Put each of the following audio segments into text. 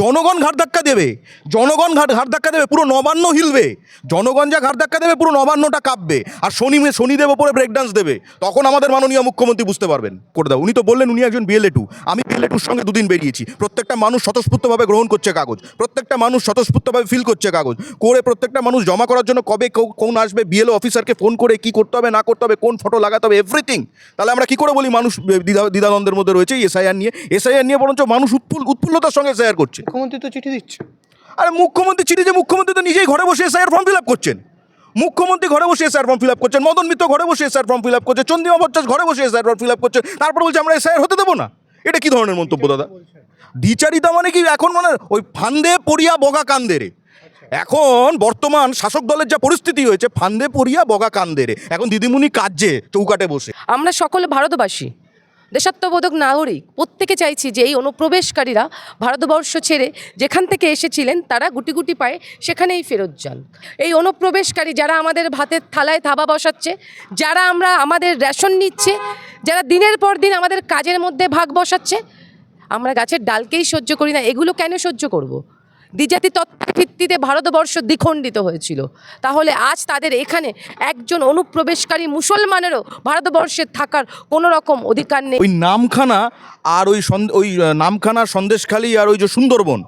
জনগণ ঘাট ধাক্কা দেবে। জনগণ ঘাট ঘাট ধাক্কা দেবে, পুরো নবান্ন হিলবে। জনগণ যা ঘাট ধাক্কা দেবে, পুরো নবান্নটা কাঁপবে। আর শনি শনিদেব ওপরে ব্রেক ডান্স দেবে। তখন আমাদের মাননীয় মুখ্যমন্ত্রী বুঝতে পারবেন। করে দাও। উনি তো বললেন, উনি একজন বিএলএ টু আমি বিএলএ টুর সঙ্গে দুদিন বেরিয়েছি। প্রত্যেকটা মানুষ স্বতঃস্ফূর্তভাবে গ্রহণ করছে কাগজ। প্রত্যেকটা মানুষ স্বতঃস্ফূর্তভাবে ফিল করছে কাগজ। করে প্রত্যেকটা মানুষ জমা করার জন্য কবে কোন আসবে বিএলও অফিসারকে ফোন করে কি করতে হবে, না করতে হবে, কোন ফটো লাগাতে হবে এভরিথিং তাহলে আমরা কি করে বলি? মানুষ দ্বিধা দ্বিধাদ্বন্দ্বের মধ্যে রয়েছে এসআইআর নিয়ে। এসআইআর নিয়ে বরঞ্চ মানুষ উৎফুল উৎফুল্লতার সঙ্গে শেয়ার করছে। মুখ্যমন্ত্রী তো চিঠি দিচ্ছে। আরে মুখ্যমন্ত্রী চিঠি যে মুখ্যমন্ত্রী তো নিজেই ঘরে বসে এসআইআর ফর্ম ফিল আপ করছেন। মুখ্যমন্ত্রী ঘরে বসে এসআইআর ফর্ম ফিল আপ করছেন মদন মিত্র ঘরে বসে এসআইআর ফর্ম ফিল আপ করছে চন্দ্রিমা ভট্টাচার্য ঘরে বসে এসআইআর ফর্ম ফিল আপ করছে তারপর বলছে আমরা এসআইআর হতে দেবো না। এটা কি ধরনের মন্তব্য দাদা? দ্বিচারিতা মানে কি? এখন মানে ওই ফান্দে পড়িয়া বগা কান্দে রে। এখন বর্তমান শাসক দলের যা পরিস্থিতি হয়েছে ফান্দে পড়িয়া বগা কান্দে রে। এখন দিদিমণি কাজে চৌকাটে বসে। আমরা সকলে ভারতবাসী দেশাত্মবোধক নাগরিক, প্রত্যেকে চাইছি যে এই অনুপ্রবেশকারীরা ভারতবর্ষ ছেড়ে যেখান থেকে এসেছিলেন, তারা গুটি গুটি পায়ে সেখানেই ফেরত যান এই অনুপ্রবেশকারী যারা আমাদের ভাতের থালায় থাবা বসাচ্ছে, যারা আমরা আমাদের রেশন নিচ্ছে, যারা দিনের পর দিন আমাদের কাজের মধ্যে ভাগ বসাচ্ছে, আমরা গাছের ডালকেই সহ্য করি না এগুলো কেন সহ্য করব। দ্বিজাতি তত্ত্বের ভিত্তিতে ভারতবর্ষ দ্বিখণ্ডিত হয়েছিল। তাহলে আজ তাদের এখানে একজন অনুপ্রবেশকারী মুসলমানেরও ভারতবর্ষে থাকার কোনো রকম অধিকার নেই। ওই নামখানা আর ওই ওই নামখানা সন্দেশখালী আর ওই যে সুন্দরবন,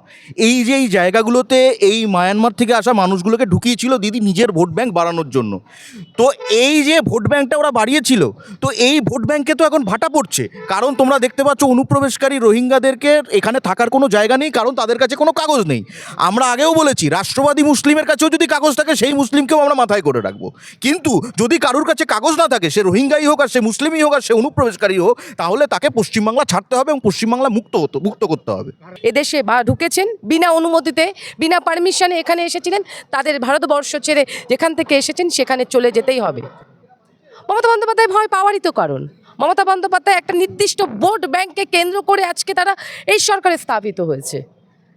এই যে এই জায়গাগুলোতে এই মায়ানমার থেকে আসা মানুষগুলোকে ঢুকিয়েছিল দিদি নিজের ভোট ব্যাংক বাড়ানোর জন্য। তো এই যে ভোট ব্যাংকটা ওরা বাড়িয়েছিল, তো এই ভোট ব্যাংকে তো এখন ভাটা পড়ছে। কারণ তোমরা দেখতে পাচ্ছ অনুপ্রবেশকারী রোহিঙ্গাদেরকে এখানে থাকার কোনো জায়গা নেই, কারণ তাদের কাছে কোনো কাগজ নেই। আমরা আগেও বলেছি, রাষ্ট্রবাদী মুসলিমের কাছেও যদি কাগজ থাকে, সেই মুসলিমকেও আমরা মাথায় করে রাখব। কিন্তু যদি কারুর কাছে কাগজ না থাকে, সে রোহিঙ্গাই হোক আর সে মুসলিমই হোক আর সে অনুপ্রবেশকারী হোক, তাহলে তাকে পশ্চিমবাংলা ছাড়তে হবে এবং পশ্চিমবাংলা মুক্ত হতো, মুক্ত করতে হবে। এদেশে বা ঢুকেছেন, বিনা অনুমতিতে, বিনা পারমিশনে এখানে এসেছিলেন, তাদের ভারতবর্ষ ছেড়ে যেখান থেকে এসেছেন, সেখানে চলে যেতেই হবে। মমতা বন্দ্যোপাধ্যায় ভয় পাওয়ারই তো কারণ। মমতা বন্দ্যোপাধ্যায় একটা নির্দিষ্ট ভোট ব্যাংককে কেন্দ্র করে আজকে তারা এই সরকারে স্থাপিত হয়েছে।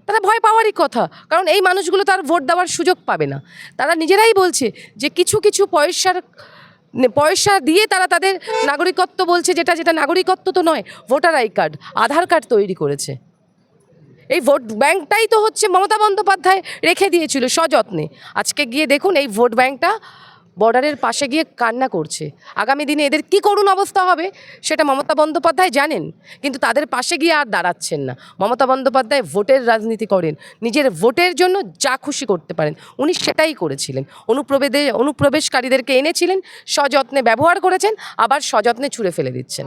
তারা ভয় পাওয়ারই কথা। কারণ এই মানুষগুলো তার ভোট দেওয়ার সুযোগ পাবে না। তারা নিজেরাই বলছে যে কিছু কিছু পয়সার পয়সা দিয়ে তারা তাদের নাগরিকত্ব বলছে যেটা যেটা নাগরিকত্ব তো নয়, voter I card, Aadhaar card তৈরি করেছে। এই ভোট ব্যাংকটাই তো হচ্ছে মমতা বন্দ্যোপাধ্যায় রেখে দিয়েছিল সযত্নে। আজকে গিয়ে দেখুন এই ভোট ব্যাংকটা বর্ডারের পাশে গিয়ে কান্না করছে। আগামী দিনে এদের কি করুন অবস্থা হবে সেটা মমতা বন্দ্যোপাধ্যায় জানেন, কিন্তু তাদের পাশে গিয়ে আর দাঁড়াচ্ছেন না। মমতা বন্দ্যোপাধ্যায় ভোটের রাজনীতি করেন, নিজের ভোটের জন্য যা খুশি করতে পারেন, উনি সেটাই করেছিলেন। অনুপ্রবেদে, অনুপ্রবেশকারীদেরকে এনেছিলেন, সযত্নে ব্যবহার করেছেন, আবার সযত্নে ছুঁড়ে ফেলে দিচ্ছেন।